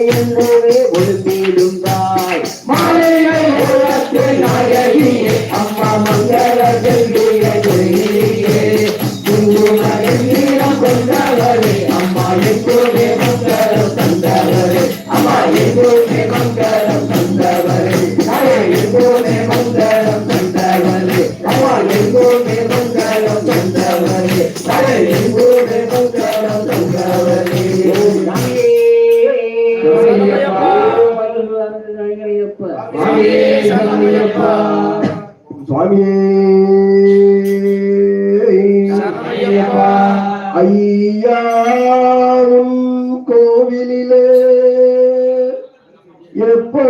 என்னவே ஒழுங்கிடும்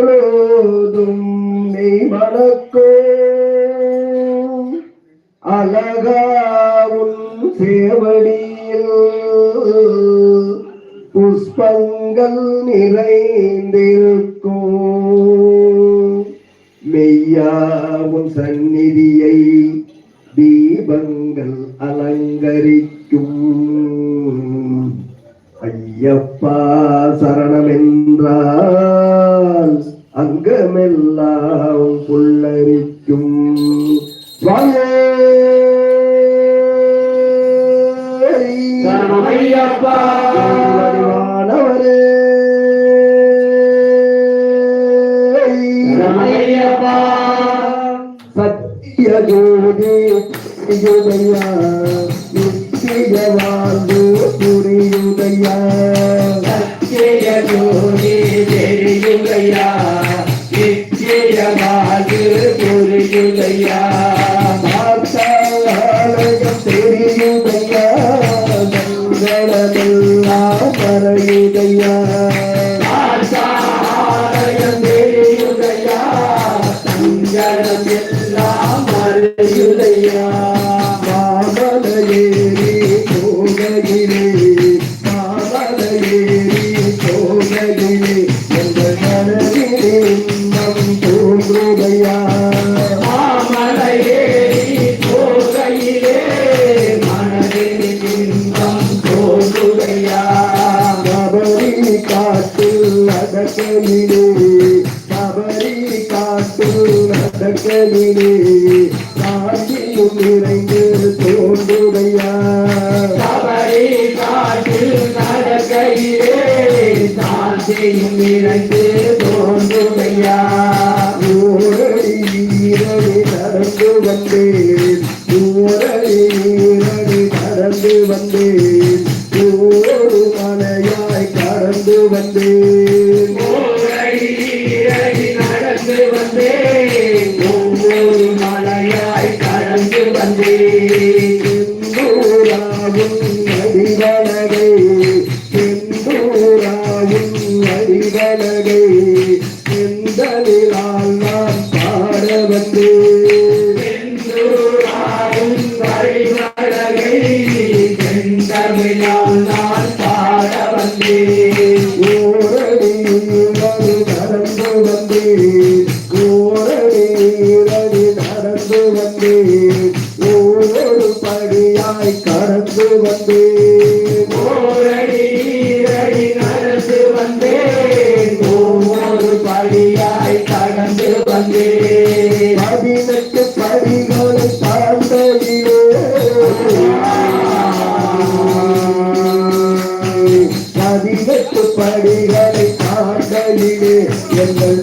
எப்பொழுதும் நெய் மணக்கும் அழகாவும் சேவடியில் புஷ்பங்கள் நிறைந்திருக்கும் மெய்யாவும் சந்நிதியை தீபங்கள் அலங்கரிக்கும். ஐயப்பா சரணமென்றால் அங்கமெல்லாம் புல்லரிக்கும் அறிவானவரே. சரணமையப்பா. சத்தியஜோதி யுதையா நித்திய வாழ்வு புரியுதையா சத்திய ஜோதி தெரியுதையா. காட்டில் தவறி காட்டு காட்டில் நடக்கையிலே காட்டிலும் நிறைந்து தோன்றுடையா தவறி காட்டில் நடக்கையிலே சாந்தியும் நிறைந்து தோன்றுடையா ஓரடி ஈரடி நடந்து வந்தேன் ஓரடி ஈரடி நடந்து வந்தேன் கடந்து வந்தேன் நடந்து வந்தேன். ஒவ்வொரு மலையாய் கடந்து வந்தேன். அடிவலகை அடிவலகை செந்தலிலால் நான் பாட வந்தேன். செந்தமிழால் நான் பாட வந்தேன். நடந்து வந்தேன். ஒவ்வொரு படியாய் கடந்து வந்தேன். ஓரடி ஈரடி நடந்து வந்தேன். ஒவ்வொரு படியாய் கடந்து வந்தேன். பதினெட்டு படிகளை தாண்டலிலே பதினெட்டு படிகளை தாண்டலிலே எங்கள்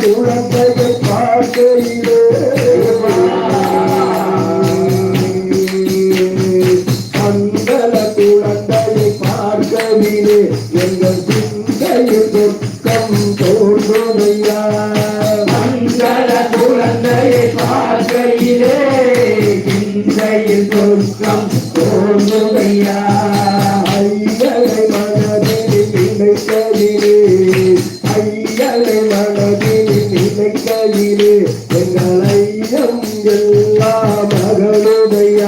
குழந்தையை பார்க்கையிலே மங்கள குழந்தையை பார்க்கையிலே எங்கள் சிந்தையில் துக்கம் தோன்றுதையா மங்கள குழந்தையை பார்க்கையிலே சிந்தையில் துக்கம் தோன்றுதையா ஐயலை மனதில் நினைக்கையிலே எல்லா மகனுடைய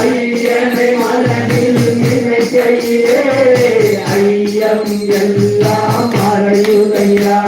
ஐயனை மனதில் நினைக்கையிலே ஐயம் எல்லா மறையுதையா